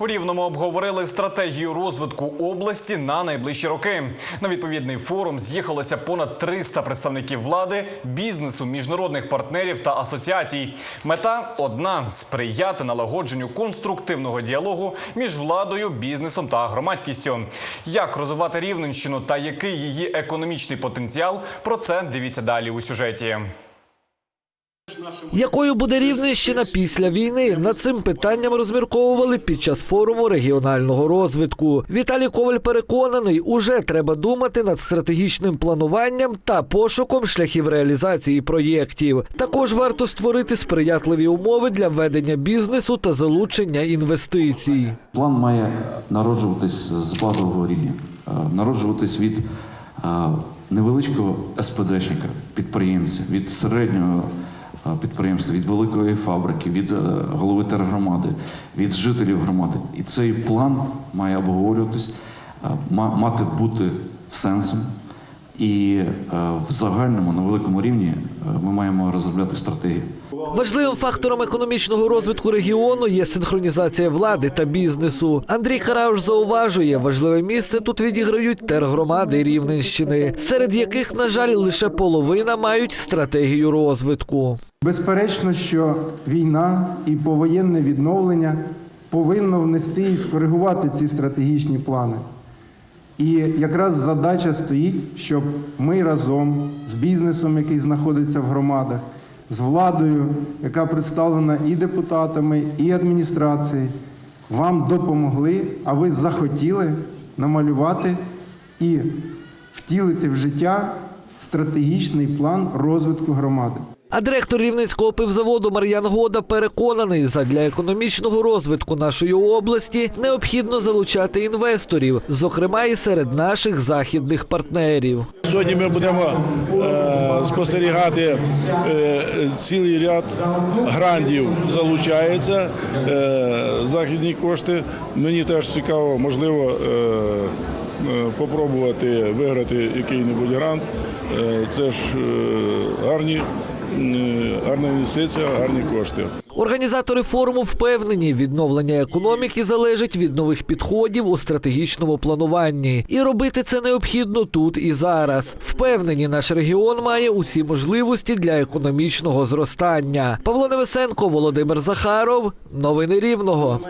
У Рівному обговорили стратегію розвитку області на найближчі роки. На відповідний форум з'їхалося понад 300 представників влади, бізнесу, міжнародних партнерів та асоціацій. Мета одна сприяти налагодженню конструктивного діалогу між владою, бізнесом та громадськістю. Як розвивати Рівненщину та який її економічний потенціал? Про це дивіться далі у сюжеті. Якою буде Рівненщина після війни? Над цим питанням розмірковували під час форуму регіонального розвитку. Віталій Коваль переконаний, уже треба думати над стратегічним плануванням та пошуком шляхів реалізації проєктів. Також варто створити сприятливі умови для ведення бізнесу та залучення інвестицій. План має народжуватись з базового рівня, е, народжуватись від е, невеличкого СПДшника, підприємця, від середнього підприємства, від великої фабрики, від е, голови тергромади, від жителів громади. І цей план має обговорюватись, е, мати бути сенсом. І е, в загальному на великому рівні е, ми маємо розробляти стратегію. Важливим фактором економічного розвитку регіону є синхронізація влади та бізнесу. Андрій Карауш зауважує, важливе місце тут відіграють тергромади Рівненщини, серед яких, на жаль, лише половина мають стратегію розвитку. Безперечно, що війна і повоєнне відновлення повинно внести і скоригувати ці стратегічні плани. І якраз задача стоїть, щоб ми разом з бізнесом, який знаходиться в громадах, з владою, яка представлена і депутатами, і адміністрацією, вам допомогли, а ви захотіли намалювати і втілити в життя стратегічний план розвитку громади. А директор рівненського пивзаводу Мар'ян Года переконаний, задля економічного розвитку нашої області необхідно залучати інвесторів, зокрема і серед наших західних партнерів. Сьогодні ми будемо е, спостерігати е, цілий ряд грантів залучається, е, західні кошти. Мені теж цікаво, можливо, е, е, попробувати виграти який-небудь грант. Е, це ж е, гарні, гарна інвестиція, гарні кошти. Організатори форуму впевнені, відновлення економіки залежить від нових підходів у стратегічному плануванні, і робити це необхідно тут і зараз. Впевнені, наш регіон має усі можливості для економічного зростання. Павло Невесенко, Володимир Захаров, новини Рівного.